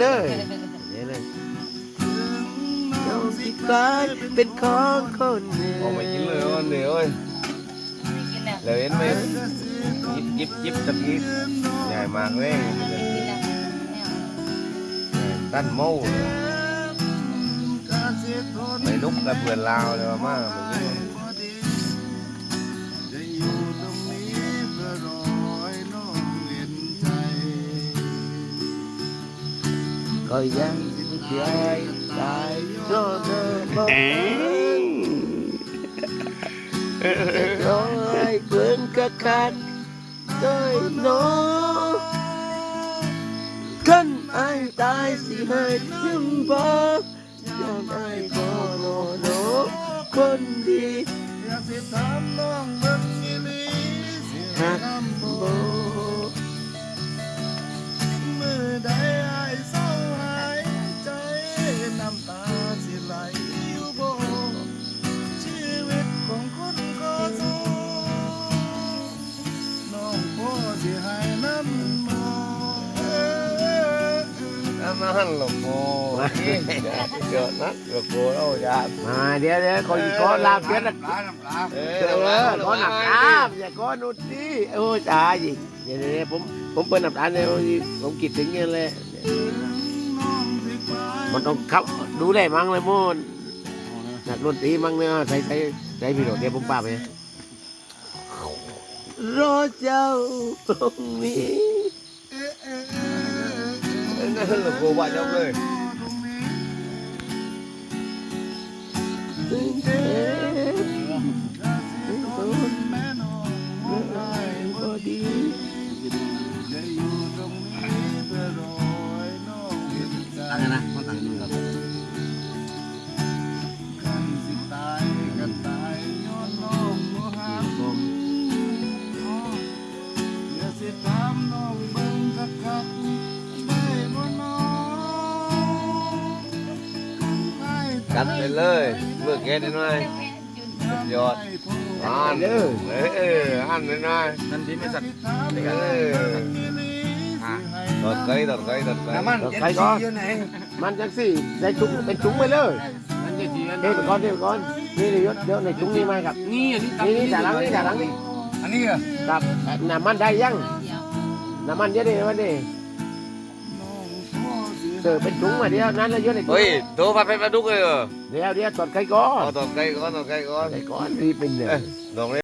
เลยเดี๋ยวเลยน้องสิกลายเป็นของคนหนึ่งออกมากินเลยวันเดียวเอ้ยกินแล้วเดี๋ยวเห็นไหมยิบยิบยิบสักยิบใหญ่มากเลยกินแล้วไม่เอาตั้นเมาเลยไปลุกกับเพื่อนลาวเลยว่ามาไม่ยินก็็ยังเสียใจโดนเธอบอกร้อยเกินกระคัดด้วยน้องกันไอ้ตายสิให้ถึงบอกยอมไอ้ขอโนโนคนดีอยากสิถามน้องเบิ่งอีห นนั้นหลอกโก้เจอนัดหลอกโก้เราอย่ามาเดี๋ยวเดี๋ยวคนก้อนลาบเดี๋ยวนะปลาน้ำปลาเอเออก้อนหนักลาบอย่าก้อนนุดดิโอ้ตายอีกเดี๋ยวเดี๋ยวผมผมเปิดหนับร้านเลยผมคิดถึงเงี้ยเลยมันต้องเข้าดูได้มั้งเลยมูนนักดนตรีมั้งเนี่ยใส่ใส่ใส่พี่โดดเดี๋ยวผมป้าไปรอเจ้าตรงนี้ เอ๊ะนั่นหล กัดไปเลยเมื่อแกได้หน่อยยอดอ่านเออเอออ่านได้หน่อยนั่นที่ไม่สัตว์เออตอดไก่ตอดไก่ตอดไก่น้ำมันใครก่อนอยู่ไหนมันจังสี่ใส่ถุงเป็นถุงไปเลยมันจะจีนเดี๋ยวก่อนเดี๋ยวก่อนนี่เดี๋ยวเดี๋ยวในถุงนี้มาครับนี่อันนี้นี่นี่จ่าหลังนี่จ่าหลังนี่อันนี้เหรอครับน้ำมันได้ยังน้ำมันเยอะดีวันนี้ เสิร์ฟเป็นถุงมาเดียวนั้นแล้วเยอะในถุงเฮ้ยตัวปลาเป็นปลาดุกเลยเหรอเดี๋ยวเดี๋ยวตอดไข่ก้อเอานตอดไก่ก่อนตอดไก่ก่อนไข่ก้อนนี่เป็นเดือเอ้ยลองเลย